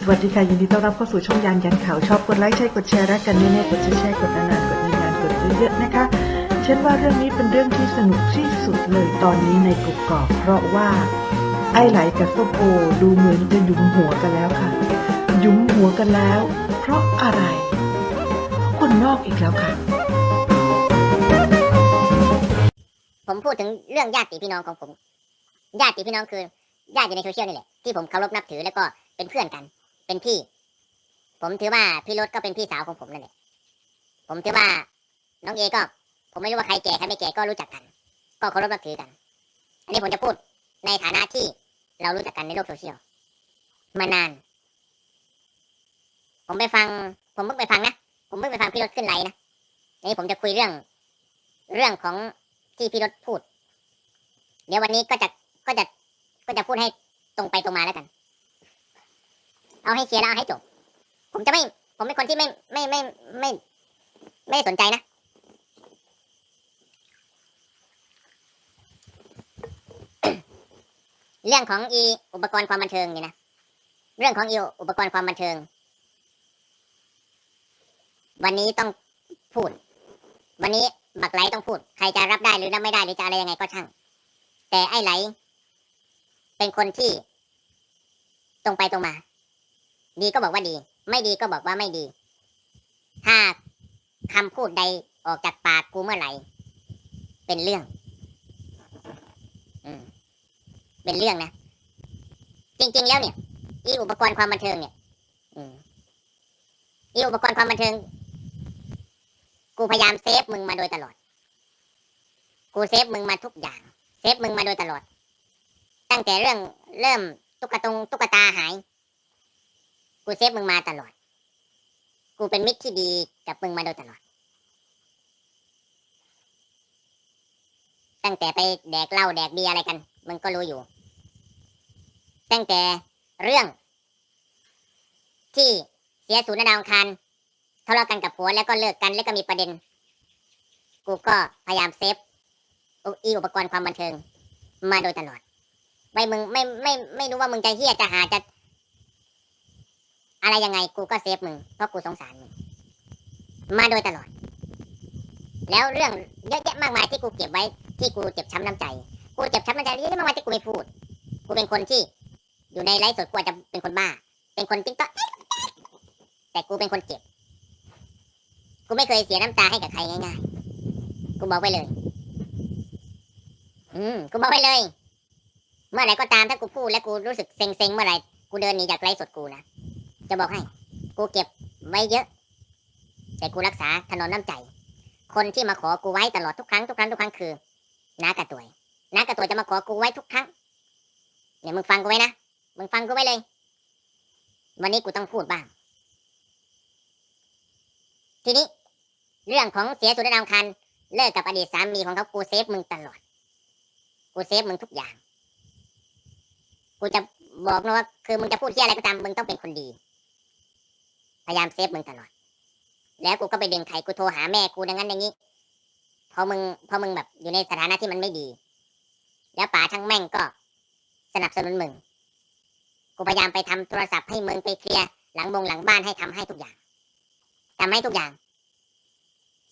สวัสดีค่ะ ยินดีต้อนรับเข้าสู่ช่องยานยันข่าวชอบกดไลค์ใช่กดแชร์รักกันแน่ๆกดแชร์กดนานๆกดนานๆกดเยอะๆนะคะฉันว่าเรื่องนี้เป็นเรื่องที่สนุกที่สุดเลยตอนนี้ในกรุกกอกเพราะว่า ไอ้ไหลกับส้มโอดูเหมือนจะยุ้มหัวกันแล้วค่ะ ยุ้มหัวกันแล้ว เพราะอะไรเพราะคนนอกอีกแล้วค่ะ ผมพูดถึงเรื่องญาติพี่น้องของผม ญาติพี่น้องคือญาติอยู่ในโซเชียลนี่แหละที่ผมเคารพนับถือแล้วก็เป็นเพื่อนกัน เป็นพี่ ผมถือว่าพี่รถก็เป็นพี่สาวของผมนั่นแหละผมถือว่า น้องเอก็ ผมไม่รู้ว่าใครแก่ใครไม่แก่ก็รู้จักกัน ก็เคารพนับถือกัน อันนี้ผมจะพูดในฐานะที่เรารู้จักกันในโลกโซเชียลมานาน ผมไปฟัง ผมเพิ่งไปฟังนะผมเพิ่งไปฟังพี่รถขึ้นไลน์นะนนี้ผมจะคุยเรื่อง เรื่องของที่พี่รถพูด เดี๋ยววันนี้ก็จะก็จะก็จะพูดให้ตรงไปตรงมาแล้วกัน เอาให้เคลียร์แล้วเอาให้จบ ผมจะไม่ ผมเป็นคนที่ไม่ไม่ไม่ไม่ ไม่ได้สนใจนะเรื่องของอีอุปกรณ์ความบันเทิงนี่นะ เรื่องของอีอุปกรณ์ความบันเทิง วันนี้ต้องพูด วันนี้บักไหลต้องพูด ใครจะรับได้หรือรับไม่ได้หรือจะอะไรยังไงก็ช่าง แต่ไอ้ไหล เป็นคนที่ ตรงไปตรงมา ดีก็บอกว่าดี ไม่ดีก็บอกว่าไม่ดี ถ้าคำพูดใดออกจากปากกูเมื่อไหร่ เป็นเรื่อง อืม เป็นเรื่องนะ จริง ๆ แล้วเนี่ย อีอุปกรณ์ความบันเทิงเนี่ย อืม อีอุปกรณ์ความบันเทิง กูพยายามเซฟมึงมาโดยตลอด กูเซฟมึงมาทุกอย่าง เซฟมึงมาโดยตลอด ตั้งแต่เรื่องเริ่มตุ๊กตงตุ๊กตาหาย กูเซฟมึงมาตลอด กูเป็นมิตรที่ดีกับมึงมาโดยตลอด ตั้งแต่ไปแดกเหล้าแดกเบียอะไรกัน มึงก็รู้อยู่ ตั้งแต่เรื่อง ที่เสียศูนย์ดาวอังคารทะเลาะกันกับผัวแล้วก็เลิกกันแล้วก็มีประเด็น กูก็พยายามเซฟอีอุปกรณ์ความบันเทิง มาโดยตลอด ไม่มึงไม่ไม่ไม่รู้ว่ามึงจะเฮี้ยจะหาจะ อะไรยังไงกูก็เซฟมึงเพราะกูสงสารมึงมาโดยตลอด แล้วเรื่องเยอะแยะมากมายที่กูเก็บไว้ ที่กูเจ็บช้ำน้ำใจ กูเจ็บช้ำน้ำใจเยอะแยะมากมายที่กูไม่พูด กูเป็นคนที่ อยู่ในไลฟ์สดกูจะเป็นคนบ้า เป็นคนติ๊กต๊อกแต่กูเป็นคนเจ็บ กูไม่เคยเสียน้ำตาให้กับใครง่ายๆ กูบอกไว้เลย อืมกูบอกไว้เลย เมื่อไหร่ก็ตามถ้ากูพูดแล้วกูรู้สึกเซ็งๆเมื่อไหร่กูเดินหนีจากไลฟ์สดกูนะ จะบอกให้ กูเก็บไว้เยอะ แต่กูรักษาถนนน้ำใจ คนที่มาขอกูไว้ตลอดทุกครั้งทุกครั้งทุกครั้งคือน้ากระตวยน้ากระตวยจะมาขอกูไว้ทุกครั้งเนี่ยมึงฟังกูไว้นะมึงฟังกูไว้เลย วันนี้กูต้องพูดบ้าง ทีนี้ เรื่องของเสียสุดในดาวอังคันเลิกกับอดีตสามีของเขากูเซฟมึงตลอด กูเซฟมึงทุกอย่าง กูจะบอกนะว่าคือมึงจะพูดที่อะไรก็ตามมึงต้องเป็นคนดี พยายามเซฟมึงตลอด แล้วกูก็ไปเดึงไข่กูโทรหาแม่กูดังนั้นอย่างนี้ พอมึงพอมึงแบบอยู่ในสถานะที่มันไม่ดี แล้วป๋าช่างแม่งก็สนับสนุนมึง กูพยายามไปทำโทรศัพท์ให้มึงไปเคลียร์หลังบงหลังบ้านให้ทำให้ทุกอย่างทำให้ทุกอย่าง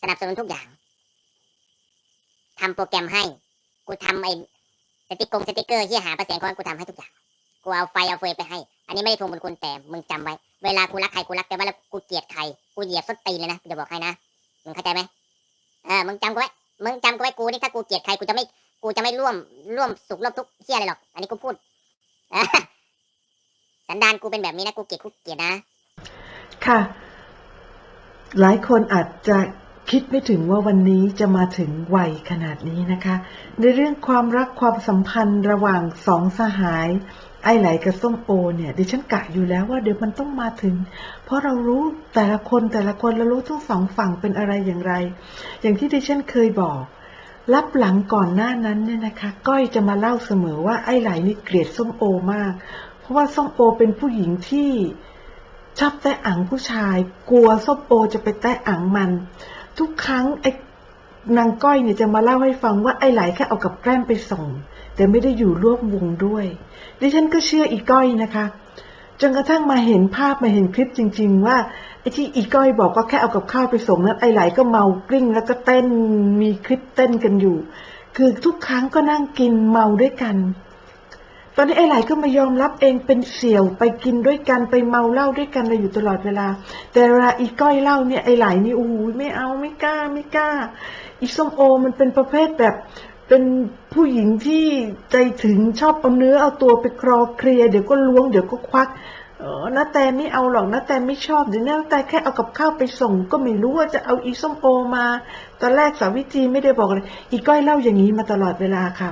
สนับสนุนทุกอย่างทำโปรแกรมให้ กูทำไอ้สติกงสติกเกอร์ที่หาประเสียงคอนกูทำให้ทุกอย่าง กูเอาไฟเอาเฟยไปให้ อันนี้ไม่ได้ทวงบุญคุณแต่มึงจำไว้ เวลากูรักใครกูรักแต่ว่าแล้วกูเกลียดใครกูเหยียบส้นตีนเลยนะจะบอกใครนะมึงเข้าใจไหมเออมึงจำกูไว้มึงจำกูไว้กูนี่ถ้ากูเกลียดใครกูจะไม่กูจะไม่ร่วมร่วมสุขร่วมทุกข์เที่ยอะไรหรอก อันนี้กูพูดสันดานกูเป็นแบบนี้นะกูเกลียดกูเกลียดนะ ค่ะ หลายคนอาจจะ คิดไม่ถึงว่าวันนี้จะมาถึงวัยขนาดนี้นะคะ ในเรื่องความรักความสัมพันธ์ระหว่างสองสหาย ไอ้ไหลกับส้มโอเนี่ยดิฉันกะอยู่แล้วว่าเดี๋ยวมันต้องมาถึง เพราะเรารู้แต่ละคนแต่ละคนเรารู้ทั้งสองฝั่งเป็นอะไรอย่างไร อย่างที่ดิฉันเคยบอกรับหลังก่อนหน้านั้นเนี่ยนะคะ ก้อยจะมาเล่าเสมอว่าไอ้ไหลนี่เกลียดส้มโอมาก เพราะว่าส้มโอเป็นผู้หญิงที่ชอบแตะอังผู้ชาย กลัวส้มโอจะไปแตะอังมัน ทุกครั้งไอ้นางก้อยเนี่ยจะมาเล่าให้ฟังว่าไอ้ไหลแค่เอากับแกล้มไปส่ง แต่ไม่ได้อยู่ร่วมวงด้วย ดิฉันก็เชื่ออีก้อยนะคะจนกระทั่งมาเห็นภาพมาเห็นคลิปจริง ๆ ว่าไอ้ที่อีก้อยบอกก็แค่เอากับข้าวไปส่งนั้นไอ้ไหลก็เมากลิ้งแล้วก็เต้นมีคลิปเต้นกันอยู่ คือทุกครั้งก็นั่งกินเมาด้วยกัน ตอนนี้ไอ้หลายก็มายอมรับเองเป็นเสี่ยวไปกินด้วยกันไปเมาเหล้าด้วยกันเลยอยู่ตลอดเวลา แต่เวลาอีก้อยเหล่าเนี่ยไอ้หลายนี่โอ้โหไม่เอาไม่กล้าไม่กล้า อีส้มโอมันเป็นประเภทแบบเป็นผู้หญิงที่ใจถึงชอบเอาเนื้อเอาตัวไปครอเคลียเดี๋ยวก็ล้วงเดี๋ยวก็ควักเออนาแต่ไม่เอาหรอกนาแต่ไม่ชอบเดี๋ยวนาแต่แค่เอากับข้าวไปส่ง ก็ไม่รู้ว่าจะเอาอีส้มโอมา ตอนแรกสาวิตรีไม่ได้บอกเลย อีก้อยเล่าอย่างนี้มาตลอดเวลาค่ะ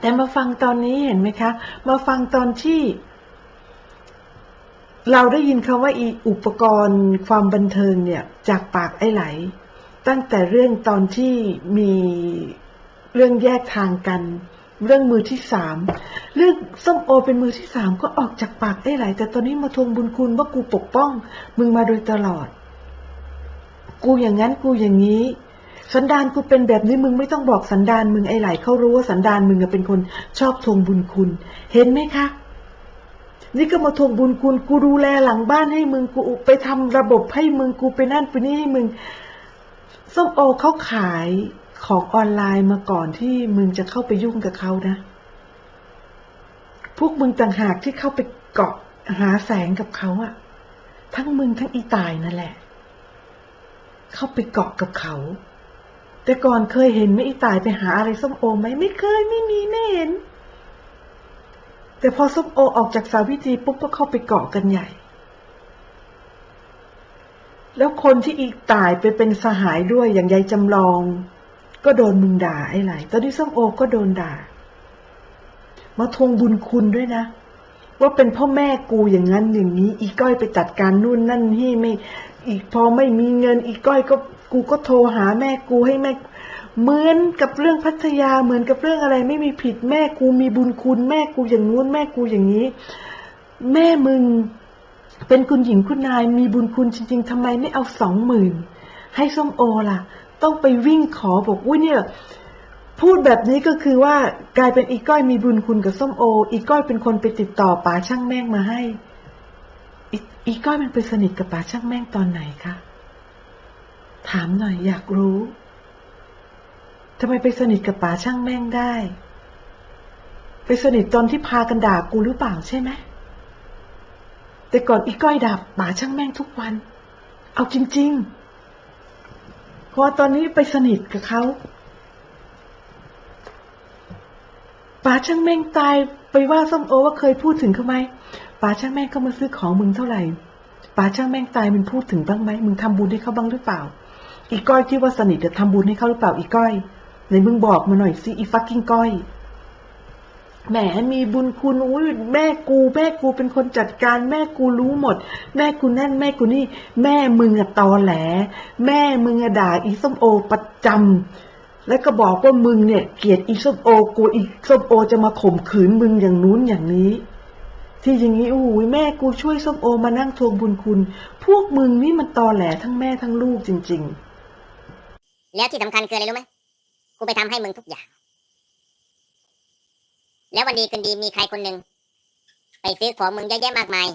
แต่มาฟังตอนนี้เห็นไหมคะ มาฟังตอนที่ เราได้ยินคำว่าอีอุปกรณ์ความบันเทิงเนี่ย จากปากไอ้ไหล ตั้งแต่เรื่องตอนที่มีเรื่องแยกทางกัน เรื่องมือที่สามเรื่องส้มโอเป็นมือที่สามก็ออกจากปากไอ้ไหล แต่ตอนนี้มาทวงบุญคุณว่ากูปกป้อง มึงมาโดยตลอด กูอย่างนั้นกูอย่างนี้ สันดานกูเป็นแบบนี้มึงไม่ต้องบอกสันดานมึงไอ้ไหลเขารู้ว่าสันดานมึงเป็นคนชอบทวงบุญคุณ เห็นไหมคะนี่ก็มาทวงบุญคุณกูดูแลหลังบ้านให้มึงกูไปทำระบบให้มึงกูไปนั่นไปนี่ให้มึงส้มโอเขาขายของออนไลน์มาก่อนที่มึงจะเข้าไปยุ่งกับเขานะ พวกมึงต่างหากที่เข้าไปเกาะหาแสงกับเขาอะทั้งมึงทั้งอีตายนั่นแหละ เข้าไปเกาะกับเขา แต่ก่อนเคยเห็นไหมอีตายไปหาอะไรส้มโอไหมไม่เคยไม่มีไม่เห็น แต่พอส้มโอออกจากสาวิตรีปุ๊บก็เข้าไปเกาะกันใหญ่ แล้วคนที่อีกตายไปเป็นสหายด้วยอย่างยายจำลอง ก็โดนมึงด่าไอ้ไหลตอนนี้ส้มโอก็โดนด่า มาทวงบุญคุณด้วยนะ ว่าเป็นพ่อแม่กูอย่างนั้นอย่างนี้ อีก้อยไปจัดการนู่นนั่นที่ไม่ อีกพอไม่มีเงิน อีก้อยก็ กูก็โทรหาแม่กูให้แม่เหมือนกับเรื่องพัทยาเหมือนกับเรื่องอะไรไม่มีผิดแม่กูมีบุญคุณแม่กูอย่างนู้นแม่กูอย่างนี้ แม่มึงเป็นคุณหญิงคุณนายมีบุญคุณจริง ๆทำไมไม่เอาสองหมื่นให้ส้มโอล่ะ ต้องไปวิ่งขอบอกอุ้ยเนี่ยพูดแบบนี้ก็คือว่ากลายเป็นอีก้อยมีบุญคุณกับส้มโอ อีก้อยเป็นคนไปติดต่อป๋าช่างแม่งมาให้ อีก้อยมันไปสนิทกับป๋าช่างแม่งตอนไหนคะ ถามหน่อยอยากรู้ทำไมไปสนิทกับป๋าช่างแม่งได้ ไปสนิทตอนที่พากันด่ากูหรือเปล่าใช่ไหมแต่ก่อนอีก้อยด่าป๋าช่างแม่งทุกวัน เอาจริงๆ เพราะว่าตอนนี้ไปสนิทกับเขาป๋าช่างแม่งตายไปว่าส้มโอว่าเคยพูดถึงเขาไหมป๋าช่างแม่งก็มาซื้อของมึงเท่าไหร่ป๋าช่างแม่งตายมันพูดถึงบ้างไหมมึงทำบุญให้เขาบ้างหรือเปล่า อีก้อยที่ว่าสนิทจะทำบุญให้เขาหรือเปล่าอีก้อยไหนมึงบอกมาหน่อยสิอีฟักกิ้งก้อยแหมมีบุญคุณอุ้ยแม่กู แม่กูเป็นคนจัดการ แม่กูรู้หมด แม่กูนั่น แม่กูนี่ แม่มึงอะตอแหล แม่มึงอะด่าอีส้มโอประจำแล้วก็บอกว่ามึงเนี่ย เกลียดอีส้มโอกูอีส้มโอจะมาข่มขืนมึงอย่างนู้นอย่างนี้ ที่อย่างนี้โอ้ยแม่กูช่วยส้มโอมานั่งทวงบุญคุณ พวกมึงนี่มันตอแหลทั้งแม่ทั้งลูกจริง ๆ แล้วที่สำคัญคืออะไรรู้ไหมกูไปทำให้มึงทุกอย่าง แล้ววันดีคืนดีมีใครคนหนึ่งไปซื้อของมึงเยอะแยะมากมาย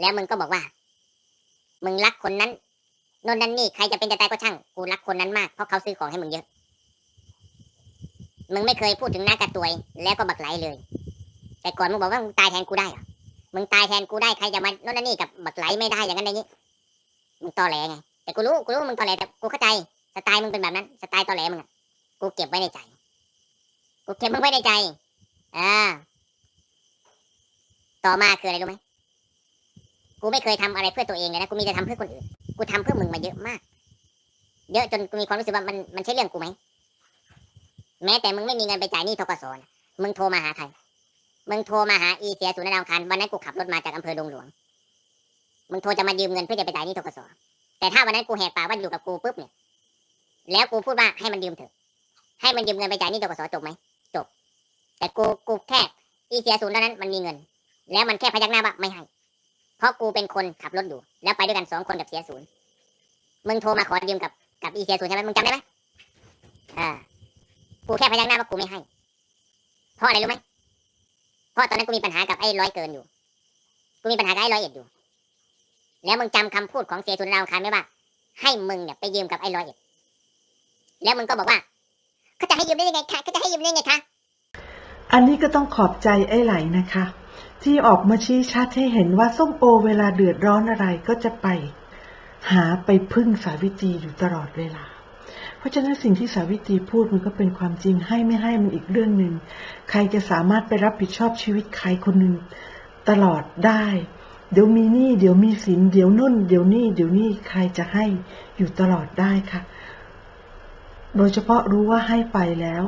แล้วมึงก็บอกว่า มึงรักคนนั้นโนนนั่นนี่ใครจะเป็นจะตายก็ช่างกูรักคนนั้นมากเพราะเขาซื้อของให้มึงเยอะ มึงไม่เคยพูดถึงหน้ากระตวย แล้วก็บักไหลเลย แต่ก่อนมึงบอกว่ามึงตายแทนกูได้เหรอมึงตายแทนกูได้ใครจะมาโนนนั่นนี่กับบักไหลไม่ได้อย่างนั้นอย่างนี้มึงตอแหลไงแต่กูรู้กูรู้ว่ามึงตอแหลแต่กูเข้าใจ สไตล์มึงเป็นแบบนั้น สไตล์ตอแหลมึงอะกูเก็บไว้ในใจ กูเก็บมึงไว้ในใจอ่าต่อมาคืออะไรรู้ไหมกูไม่เคยทำอะไรเพื่อตัวเองเลยนะ กูมีแต่ทำเพื่อคนอื่น กูทำเพื่อมึงมาเยอะมาก เยอะจนกูมีความรู้สึกว่ามันมันใช่เรื่องกูไหม แม้แต่มึงไม่มีเงินไปจ่ายหนี้ทกศนะมึงโทรมาหาใคร มึงโทรมาหาอีเสียศูนย์ดาวคันวันนั้นกูขับรถมาจากอำเภอดงหลวง มึงโทรจะมายืมเงินเพื่อจะไปจ่ายหนี้ทกศแต่ถ้าวันนั้นกูแหกปากว่าอยู่กับกูปุ๊บเนี่ย แล้วกูพูดว่าให้มันยืมเถอะ ให้มันยืมเงินไปจ่ายหนี้ทกศจบไหมจบ แต่กูกูแค่อีเสียศูนย์เท่านั้นมันมีเงิน แล้วมันแค่พยักหน้าว่าไม่ให้ เพราะกูเป็นคนขับรถอยู่ แล้วไปด้วยกันสองคนกับเสียศูนย์มึงโทรมาขอยืมกับกับอีเสียศูนย์ใช่ไหมมึงจำได้ไหมอ่ากูแค่พยักหน้าว่ากูไม่ให้เพราะอะไรรู้ไหมเพราะตอนนั้นกูมีปัญหากับไอ้ร้อยเกินอยู่ กูมีปัญหากับไอ้ร้อยเอ็ดอยู่ แล้วมึงจำคำพูดของเสียสุนดาวอังคารไหมว่าให้มึงเนี่ยไปยืมกับไอ้ร้อยเอ็ด แล้วมึงก็บอกว่าเขาจะให้ยืมได้ยังไงคะเขาจะให้ยืมได้ยังไงคะอันนี้ก็ต้องขอบใจไอ้ไหลนะคะ ที่ออกมาชี้ชัดให้เห็นว่าส้มโอเวลาเดือดร้อนอะไรก็จะไป หาไปพึ่งสาวิตรีอยู่ตลอดเวลา เพราะฉะนั้นสิ่งที่สาวิตรีพูดมันก็เป็นความจริงให้ไม่ให้มันอีกเรื่องหนึ่งใครจะสามารถไปรับผิดชอบชีวิตใครคนหนึ่งตลอดได้ เดี๋ยวมีหนี้เดี๋ยวมีสินเดี๋ยวนุ่น เดี๋ยวนี่เดี๋ยวนี่ใครจะให้อยู่ตลอดได้ค่ะ โดยเฉพาะรู้ว่าให้ไปแล้ว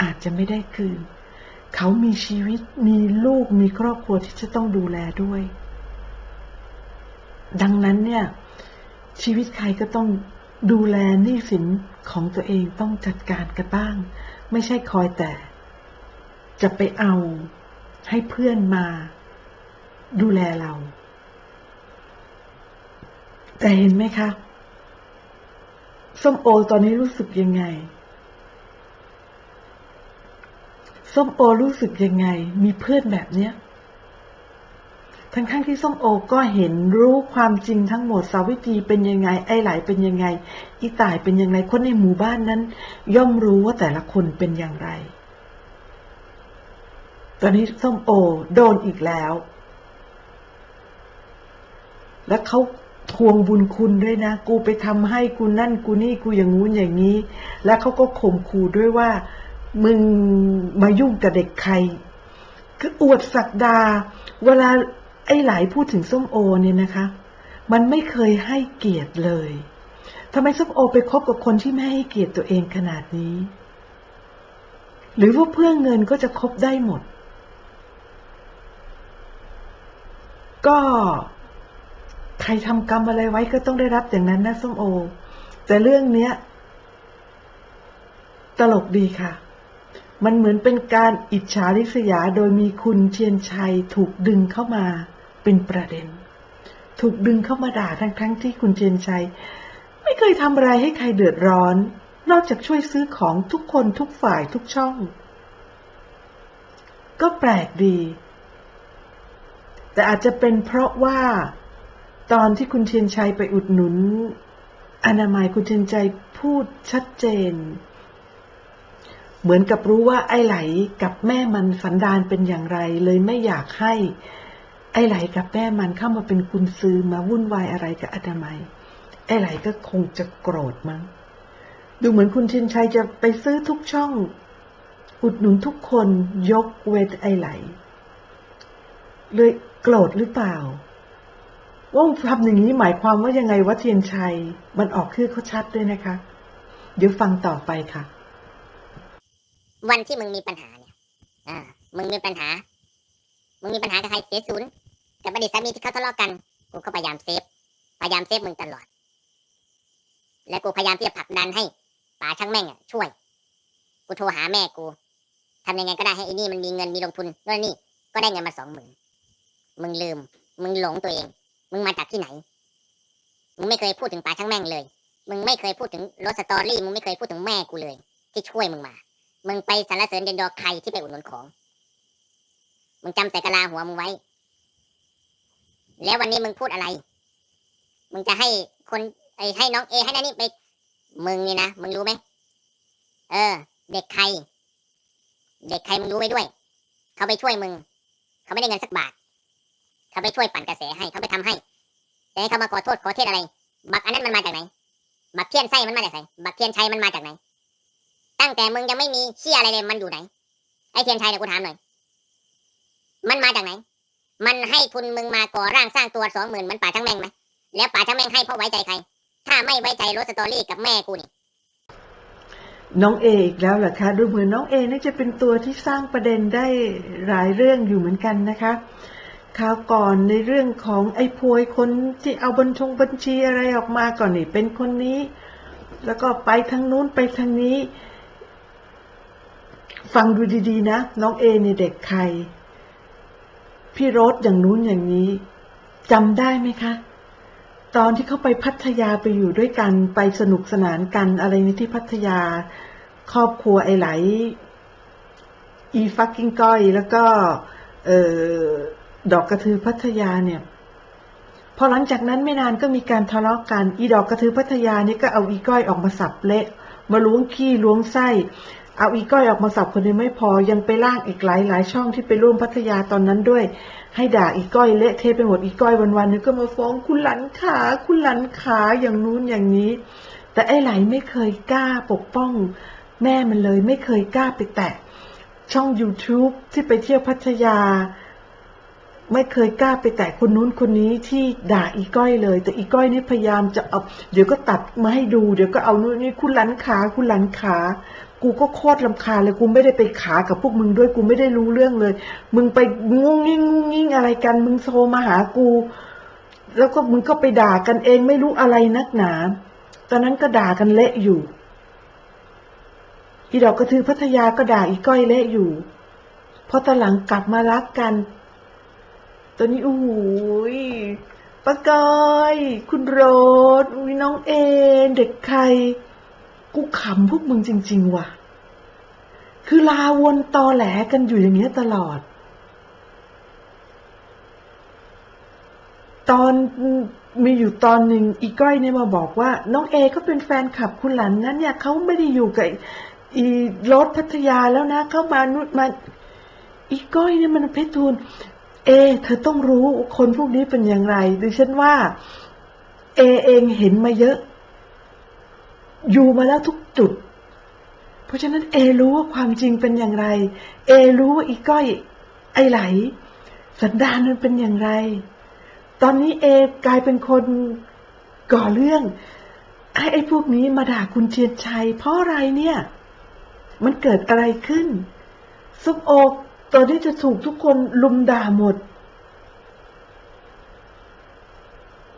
อาจจะไม่ได้คืน เขามีชีวิตมีลูกมีครอบครัวที่จะต้องดูแลด้วย ดังนั้นเนี่ย ชีวิตใครก็ต้องดูแลหนี้สินของตัวเองต้องจัดการกันบ้าง ไม่ใช่คอยแต่ จะไปเอาให้เพื่อนมา ดูแลเรา แต่เห็นไหมคะ ส้มโอตอนนี้รู้สึกยังไง ส้มโอรู้สึกยังไง มีเพื่อนแบบเนี้ย ทั้งๆทที่ส้มโอก็เห็นรู้ความจริงทั้งหมดสาวิตรีเป็นยังไง ไอ้ไหลเป็นยังไง อีต่ายเป็นยังไง คนในหมู่บ้านนั้น ย่อมรู้ว่าแต่ละคนเป็นอย่างไร ตอนนี้ส้มโอโดนอีกแล้ว แล้วเขา ทวงบุญคุณด้วยนะ กูไปทำให้กูนั่นกูนี่กูอย่างงู้นอย่างนี้ แล้วเขาก็ข่มขู่ด้วยว่า มึงมายุ่งกับเด็กใคร คืออวดศักดา เวลาไอ้หลายพูดถึงส้มโอเนี่ยนะคะ มันไม่เคยให้เกียรติเลยทำไมส้มโอไปคบกับคนที่ไม่ให้เกียรติตัวเองขนาดนี้ หรือว่าเพื่อเงินก็จะคบได้หมด ก็ ใครทำกรรมอะไรไว้ก็ต้องได้รับอย่างนั้นนะส้มโอ แต่เรื่องเนี้ย ตลกดีค่ะ มันเหมือนเป็นการอิจฉาริษยาโดยมีคุณเชียนชัยถูกดึงเข้ามาเป็นประเด็น ถูกดึงเข้ามาด่าทั้งๆทที่คุณเชียนชัย ไม่เคยทำอะไรให้ใครเดือดร้อน นอกจากช่วยซื้อของทุกคนทุกฝ่ายทุกช่อง ก็แปลกดี แต่อาจจะเป็นเพราะว่า ตอนที่คุณเชียนชัยไปอุดหนุน อนามัยคุณเชียนชัยพูดชัดเจน เหมือนกับรู้ว่าไอ้ไหลกับแม่มันสันดานเป็นอย่างไร เลยไม่อยากให้ ไอ้ไหลกับแม่มันเข้ามาเป็นคุณซื้อมาวุ่นวายอะไรกับอนามัย ไอ้ไหลก็คงจะโกรธมั้ง ดูเหมือนคุณเชียนชัยจะไปซื้อทุกช่อง อุดหนุนทุกคนยกเว้นไอ้ไหล เลยโกรธหรือเปล่า ว่าทำอย่างนี้หมายความว่ายังไงว่าเทียนชัย มันออกคือเขาชัดด้วยนะคะ เดี๋ยวฟังต่อไปค่ะ วันที่มึงมีปัญหาเนี่ยอ่ามึงมีปัญหา มึงมีปัญหากับใครเสียศูนย์กับอดีตสามีที่เขาทะเลาะกัน กูก็พยายามเซฟ พยายามเซฟมึงตลอด และกูพยายามที่จะผลักดันให้ป๋าช่างแม่งอะช่วย กูโทรหาแม่กูทำยังไงก็ได้ให้ไอ้นี่มันมีเงินมีลงทุนโน่นนี่ ก็ได้เงินมาสองหมื่นมึงลืม มึงหลงตัวเอง มึงมาจากที่ไหน มึงไม่เคยพูดถึงป๋าช่างแม่งเลย มึงไม่เคยพูดถึงรถสตอรี่ มึงไม่เคยพูดถึงแม่กูเลย ที่ช่วยมึงมา มึงไปสรรเสริญเดนดอใครที่ไปอุดหนุนของ มึงจำใส่กะลาหัวมึงไว้ แล้ววันนี้มึงพูดอะไร มึงจะให้คนไอ้ให้น้องเอให้นั่นนี่ไป มึงนี่นะ มึงรู้ไหม เออ เด็กใคร เด็กใครมึงรู้ไว้ด้วย เขาไปช่วยมึง เขาไม่ได้เงินสักบาท เขาไปช่วยปั่นกระแสให้เขาไปทำให้แต่ให้เขามาขอโทษขอเทศอะไร บักอันนั้นมันมาจากไหน บักเทียนไส้มันมาจากไหน บักเทียนชัยมันมาจากไหน ตั้งแต่มึงยังไม่มีเชี่ยอะไรเลยมันอยู่ไหน ไอ้เทียนชัยเนี่ยกูถามหน่อย มันมาจากไหน มันให้ทุนมึงมาก่อร่างสร้างตัวสองหมื่นมันป่าทั้งแม่งไหมแล้วป่าทั้งแม่งให้เพราะไว้ใจใคร ถ้าไม่ไว้ใจรถสตอรี่กับแม่กูนี่น้องเออีกแล้วเหรอคะ ดูเหมือนน้องเอนี่จะเป็นตัวที่สร้างประเด็นได้หลายเรื่องอยู่เหมือนกันนะคะ คราวก่อนในเรื่องของไอ้พวยคนที่เอาบัญชงบัญชีอะไรออกมาก่อนนี่เป็นคนนี้ แล้วก็ไปทางนู้นไปทางนี้ ฟังดูดีๆนะ น้องเอเนี่ยเด็กใคร พี่โรสอย่างนู้นอย่างนี้จำได้ไหมคะ ตอนที่เขาไปพัทยาไปอยู่ด้วยกันไปสนุกสนานกันอะไรในที่พัทยา ครอบครัวไอ้ไหล อีฟักกิ้งก้อยแล้วก็ เออ ดอกกระทือพัทยาเนี่ย พอหลังจากนั้นไม่นานก็มีการทะเลาะกัน อีดอกกระทือพัทยานี่ก็เอาอีก้อยออกมาสับเละ มาล้วงขี้ล้วงไส้ เอาอีก้อยออกมาสับคนเดียวไม่พอ ยังไปล่างอีกหลายหลายช่องที่ไปร่วมพัทยาตอนนั้นด้วย ให้ด่าอีก้อยเละเทะไปหมดอีก้อยวันวันๆนึงก็มาฟ้องคุณหลันขา คุณหลันขาอย่างนู้นอย่างนี้ แต่ไอ้ไหลไม่เคยกล้าปกป้อง แม่มันเลยไม่เคยกล้าไปแตะช่อง YouTube ที่ไปเที่ยวพัทยา ไม่เคยกล้าไปแตะคนนู้นคนนี้ที่ด่าอีก้อยเลย แต่อีก้อยนี่พยายามจะเอาเดี๋ยวก็ตัดมาให้ดู เดี๋ยวก็เอานู่นนี่คุณหลันขาคุณหลันขา กูก็โคตรลำคาเลยกูไม่ได้ไปขากับพวกมึงด้วยกูไม่ได้รู้เรื่องเลย มึงไปงุ้งงิ้งงุ้งงิ้งอะไรกัน มึงโทรมาหากู แล้วก็มึงก็ไปด่ากันเองไม่รู้อะไรนักหนา ตอนนั้นก็ด่ากันเละอยู่อีดอกกระทือพัทยาก็ด่าอีก้อยเละอยู่พอตอนหลังกลับมารักกัน ตอนนี้โอ้โหยป้าก้อยคุณโรดอุ้ยน้องเอนเด็กใคร กูขำพวกมึงจริง ๆ ว่ะ คือลาวนตอแหลกันอยู่อย่างเงี้ยตลอด ตอนมีอยู่ตอนหนึ่งอีก้อยเนี่ยมาบอกว่า น้องเอก็เป็นแฟนคลับคุณหลันนั้นเนี่ยเขาไม่ได้อยู่กับอีรถพัทยาแล้วนะเขามานุดมาอีก้อยเนี่ยมันเพชรทูล เอ เธอต้องรู้คนพวกนี้เป็นอย่างไรดิฉันว่า เอเองเห็นมาเยอะ อยู่มาแล้วทุกจุด เพราะฉะนั้นเอรู้ว่าความจริงเป็นอย่างไร เอรู้ว่าอีก้อย ไอไหล สันดานมันเป็นอย่างไร ตอนนี้เอกลายเป็นคนก่อเรื่องให้ไอ้พวกนี้มาด่าคุณเทียนชัย เพราะอะไรเนี่ย มันเกิดอะไรขึ้นซุปโอก ตอนนี้จะถูกทุกคนลุมด่าหมด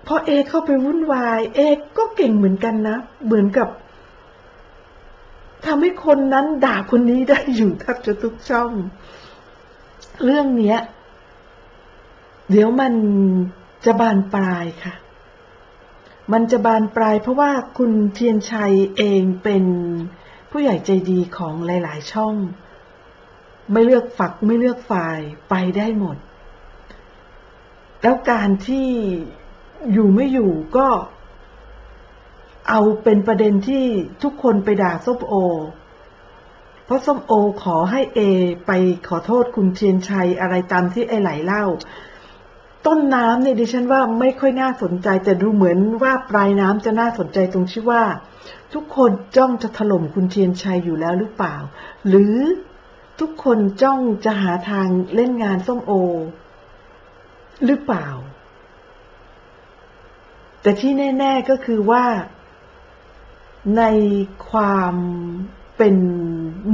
พอเอเข้าไปวุ่นวาย เอก็เก่งเหมือนกันนะ เหมือนกับทำให้คนนั้นด่าคนนี้ได้อยู่แทบจะทุกช่อง เรื่องเนี้ย เดี๋ยวมันจะบานปลายค่ะ มันจะบานปลายเพราะว่าคุณเทียนชัยเองเป็นผู้ใหญ่ใจดีของหลาย ๆ ช่อง ไม่เลือกฝักไม่เลือกฝ่ายไปได้หมด แล้วการที่อยู่ไม่อยู่ก็ เอาเป็นประเด็นที่ทุกคนไปด่าส้มโอ เพราะส้มโอขอให้เอ ไปขอโทษคุณเทียนชัยอะไรตามที่ไอไหลเล่า ต้นน้ำเนี่ยดิฉันว่าไม่ค่อยน่าสนใจ แต่ดูเหมือนว่าปลายน้ำจะน่าสนใจตรงที่ว่า ทุกคนจ้องจะถล่มคุณเทียนชัยอยู่แล้วหรือเปล่า หรือ ทุกคนจ้องจะหาทางเล่นงานส้มโอ หรือเปล่า แต่ที่แน่ ๆก็คือว่า ในความเป็น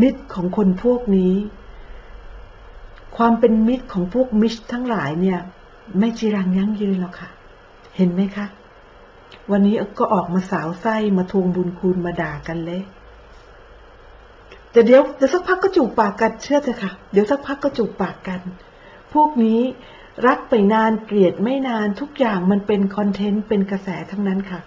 มิตรของคนพวกนี้ ความเป็นมิตรของพวกมิชทั้งหลายเนี่ย ไม่จีรังยั่งยืนหรอกค่ะ เห็นไหมคะ วันนี้ก็ออกมาสาวไส้มาทวงบุญคุณมาด่ากันเลย แต่เดี๋ยวเดี๋ยวสักพักก็จูบปากกันเชื่อเถอะค่ะ เดี๋ยวสักพักก็จูบปากกัน พวกนี้รักไปนานเกลียดไม่นานทุกอย่างมันเป็นคอนเทนต์เป็นกระแสทั้งนั้นค่ะ